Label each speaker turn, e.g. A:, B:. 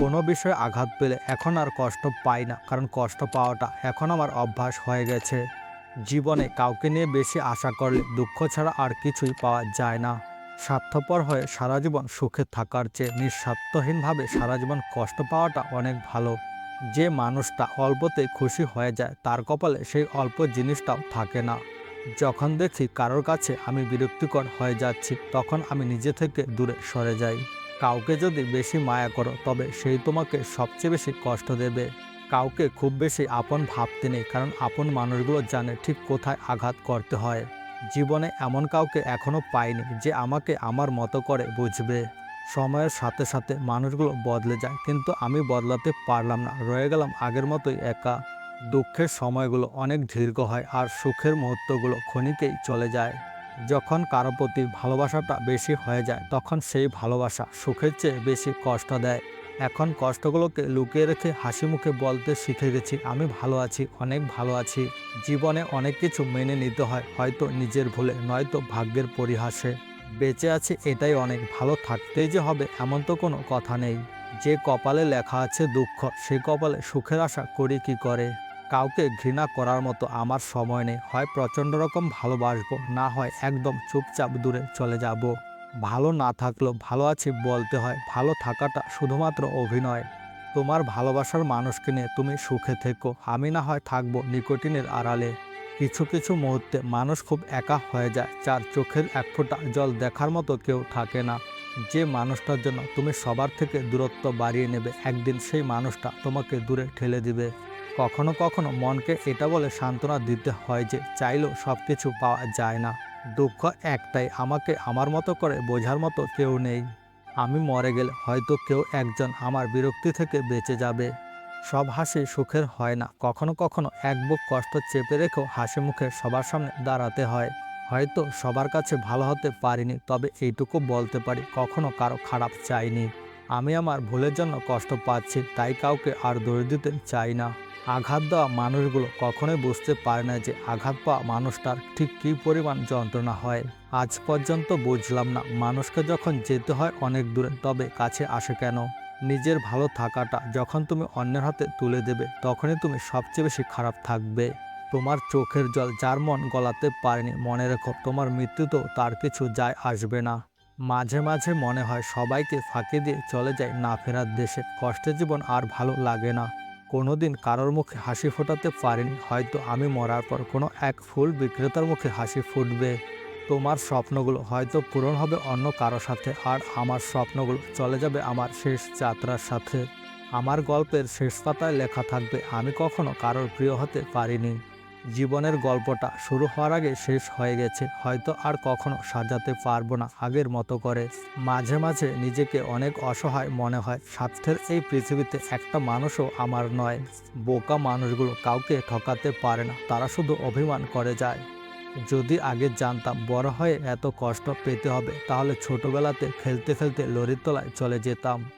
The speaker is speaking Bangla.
A: কোনো বিষয়ে আঘাত পেলে এখন আর কষ্ট পাই না, কারণ কষ্ট পাওয়াটা এখন আমার অভ্যাস হয়ে গেছে। জীবনে কাউকে নিয়ে বেশি আশা করলে দুঃখ ছাড়া আর কিছুই পাওয়া যায় না। স্বার্থপর হয়ে সারা জীবন সুখে থাকার চেয়ে নিঃস্বার্থহীনভাবে সারা জীবন কষ্ট পাওয়াটা অনেক ভালো। যে মানুষটা অল্পতে খুশি হয়ে যায়, তার কপালে সেই অল্প জিনিসটাও থাকে না। যখন দেখি কারোর কাছে আমি বিরক্তিকর হয়ে যাচ্ছি, তখন আমি নিজে থেকে দূরে সরে যাই। কাউকে যদি বেশি মায়া করো, তবে সেই তোমাকে সবচেয়ে বেশি কষ্ট দেবে। কাউকে খুব বেশি আপন ভাবতে নেই, কারণ আপন মানুষগুলো জানে ঠিক কোথায় আঘাত করতে হয়। জীবনে এমন কাউকে এখনও পাইনি যে আমাকে আমার মতো করে বুঝবে। সময়ের সাথে সাথে মানুষগুলো বদলে যায়, কিন্তু আমি বদলাতে পারলাম না, রয়ে গেলাম আগের মতোই একা। দুঃখের সময়গুলো অনেক দীর্ঘ হয় আর সুখের মুহূর্তগুলো ক্ষণিকেই চলে যায়। যখন কারও প্রতি ভালোবাসাটা বেশি হয়ে যায়, তখন সেই ভালোবাসা সুখের চেয়ে বেশি কষ্ট দেয়। এখন কষ্টগুলোকে লুকিয়ে রেখে হাসি মুখে বলতে শিখে গেছি, আমি ভালো আছি, অনেক ভালো আছি। জীবনে অনেক কিছু মেনে নিতে হয়, হয়তো নিজের ভুলে, নয়তো ভাগ্যের পরিহাসে। বেঁচে আছি এটাই অনেক, ভালো থাকতেই যে হবে এমন তো কোনো কথা নেই। যে কপালে লেখা আছে দুঃখ সেই কপালে সুখের আশা করি কি করে? কাউকে ঘৃণা করার মতো আমার সময় নেই। হয় প্রচণ্ড রকম ভালোবাসবো, না হয় একদম চুপচাপ দূরে চলে যাব। ভালো না থাকলেও ভালো আছি বলতে হয়, ভালো থাকাটা শুধুমাত্র অভিনয়। তোমার ভালোবাসার মানুষকে নিয়ে তুমি সুখে থেকো, আমি না হয় থাকব নিকোটিনের আড়ালে। কিছু কিছু মুহূর্তে মানুষ খুব একা হয়ে যায়, যার চোখের এক ফোঁটা জল দেখার মতো কেউ থাকে না। যে মানুষটার জন্য তুমি সবার থেকে দূরত্ব বাড়িয়ে নেবে, একদিন সেই মানুষটা তোমাকে দূরে ঠেলে দিবে। কখনো কখনো মনকে এটা বলে সান্ত্বনা দিতে হয় যে চাইলেও সব কিছু পাওয়া যায় না। দুঃখ একটাই, আমাকে আমার মতো করে বোঝার মতো কেউ নেই। আমি মরে গেলে হয়তো কেউ একজন আমার বিরক্তি থেকে বেঁচে যাবে। সব হাসি সুখের হয় না, কখনো কখনো এক বুক কষ্ট চেপে রেখেও হাসি মুখে সবার সামনে দাঁড়াতে হয়। হয়তো সবার কাছে ভালো হতে পারিনি, তবে এইটুকু বলতে পারি, কখনো কারও খারাপ চাইনি। আমি আমার ভুলের জন্য কষ্ট পাচ্ছি, তাই কাউকে আর দৌড় দিতে চাই না। আঘাত দেওয়া মানুষগুলো কখনোই বুঝতে পারে না যে আঘাত পাওয়া মানুষটার ঠিক কী পরিমাণ যন্ত্রণা হয়। আজ পর্যন্ত বুঝলাম না মানুষকে যখন যেতে হয় অনেক দূরে, তবে কাছে আসে কেন? নিজের ভালো থাকাটা যখন তুমি অন্যের হাতে তুলে দেবে, তখনই তুমি সবচেয়ে বেশি খারাপ থাকবে। তোমার চোখের জল যার মন গলাতে পারেনি, মনে রেখো তোমার মৃত্যুতেও তার কিছু যায় আসবে না। মাঝে মাঝে মনে হয় সবাইকে ফাঁকি দিয়ে চলে যায় না ফেরার দেশে। কষ্টের জীবন আর ভালো লাগে না। কোনোদিন কারোর মুখে হাসি ফোটাতে পারিনি, হয়তো আমি মরার পর কোনো এক ফুল বিক্রেতার মুখে হাসি ফুটবে। তোমার স্বপ্নগুলো হয়তো পূরণ হবে অন্য কারও সাথে, আর আমার স্বপ্নগুলো চলে যাবে আমার শেষ যাত্রার সাথে। আমার গল্পের শেষ পাতায় লেখা থাকবে, আমি কখনো কারোর প্রিয় হতে পারিনি। জীবনের গল্পটা শুরু হওয়ার আগে শেষ হয়ে গেছে। হয়তো আর কখনো সাজাতে পারব না আগের মতো করে। মাঝে মাঝে নিজেকে অনেক অসহায় মনে হয়। স্বার্থের এই পৃথিবীতে একটা মানুষও আমার নয়। বোকা মানুষগুলো কাউকে ঠকাতে পারে না। তারা শুধু অভিমান করে যায়। যদি আগে জানতাম বড় হয়ে এত কষ্ট পেতে হবে, তাহলে ছোটবেলাতে খেলতে খেলতে লরির তলায় চলে যেতাম।